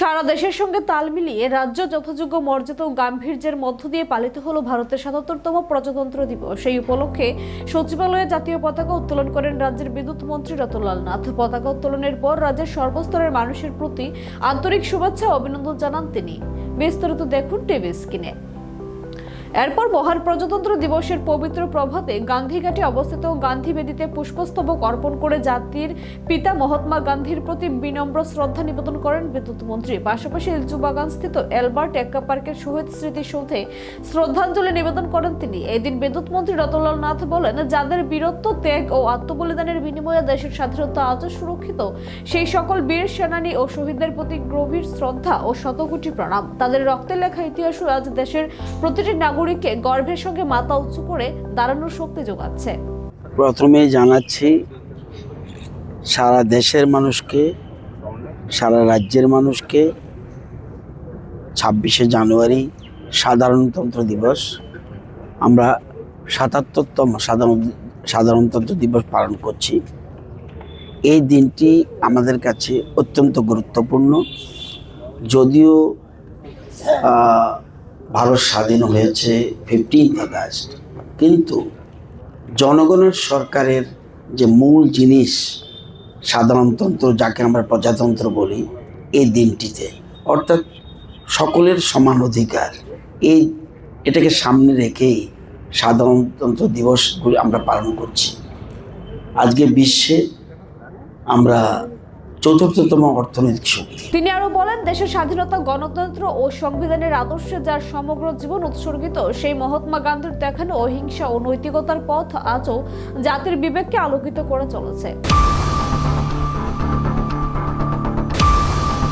সারা দেশের সঙ্গে তাল মিলিয়ে রাজ্য যথাযোগ্য মর্যাদা ও গাম্ভীর্যের মধ্য দিয়ে পালিত হল ভারতের সাতাত্তরতম প্রজাতন্ত্র দিবস। সেই উপলক্ষে সচিবালয়ে জাতীয় পতাকা উত্তোলন করেন রাজ্যের বিদ্যুৎ মন্ত্রী রতনলাল নাথ। পতাকা উত্তোলনের পর রাজ্যের সর্বস্তরের মানুষের প্রতি আন্তরিক শুভেচ্ছা অভিনন্দন জানান তিনি। বিস্তারিত দেখুন টিভি স্ক্রিনে। এরপর মহান প্রজাতন্ত্র দিবসের পবিত্র প্রভাতে গান্ধীঘাটে অবস্থিত গান্ধী বেদিতে পুষ্পস্তবক অর্পণ করে জাতির পিতা মহাত্মা গান্ধীর প্রতি বিনম্র শ্রদ্ধা নিবেদন করেন বিদ্যুৎ মন্ত্রী পাশাপাশি ইলচুবাগান স্থিত এলবার্ট এক্কা পার্কের শহীদ স্মৃতিসৌধে শ্রদ্ধাঞ্জলি নিবেদন করেন তিনি। এদিন বিদ্যুৎ মন্ত্রী রতনলাল নাথ বলেন, যাদের বীরত্ব, ত্যাগ ও আত্মবলিদানের বিনিময়ে দেশের স্বাধীনতা আজও সুরক্ষিত, সেই সকল বীর সেনানী ও শহীদদের প্রতি গভীর শ্রদ্ধা ও শতকোটি প্রণাম। তাদের রক্তে লেখা ইতিহাসও আজ দেশের প্রতিটি নাগরিককে গর্বের সঙ্গে মাথা উঁচু করে দাঁড়ানোর শক্তি যোগাচ্ছে। প্রথমেই জানাচ্ছি, সারা দেশের মানুষকে, সারা রাজ্যের মানুষকে ছাব্বিশে জানুয়ারি সাধারণতন্ত্র দিবস, আমরা সাতাত্তরতম সাধারণ, সাধারণতন্ত্র দিবস পালন করছি। এই দিনটি আমাদের কাছে অত্যন্ত গুরুত্বপূর্ণ। যদিও ভারত স্বাধীন হয়েছে ফিফটিন্থ আগস্ট কিন্তু জনগণের সরকারের যে মূল জিনিস সাধারণতন্ত্র, যাকে আমরা প্রজাতন্ত্র বলি, এই দিনটিতে, অর্থাৎ সকলের সমান অধিকার, এই এটাকে সামনে রেখেই সাধারণতন্ত্র দিবসগুলি আমরা পালন করছি। আজকে বিশ্বে আমরা চতুর্থতম অর্থনৈতিক শক্তি। তিনি আরও বলেন, দেশের স্বাধীনতা, গণতন্ত্র ও সংবিধানের আদর্শে যার সমগ্র জীবন উৎসর্গিত, সেই মহাত্মা গান্ধীর দেখানো অহিংসা ও নৈতিকতার পথ আজও জাতির বিবেককে আলোকিত করে চলেছে।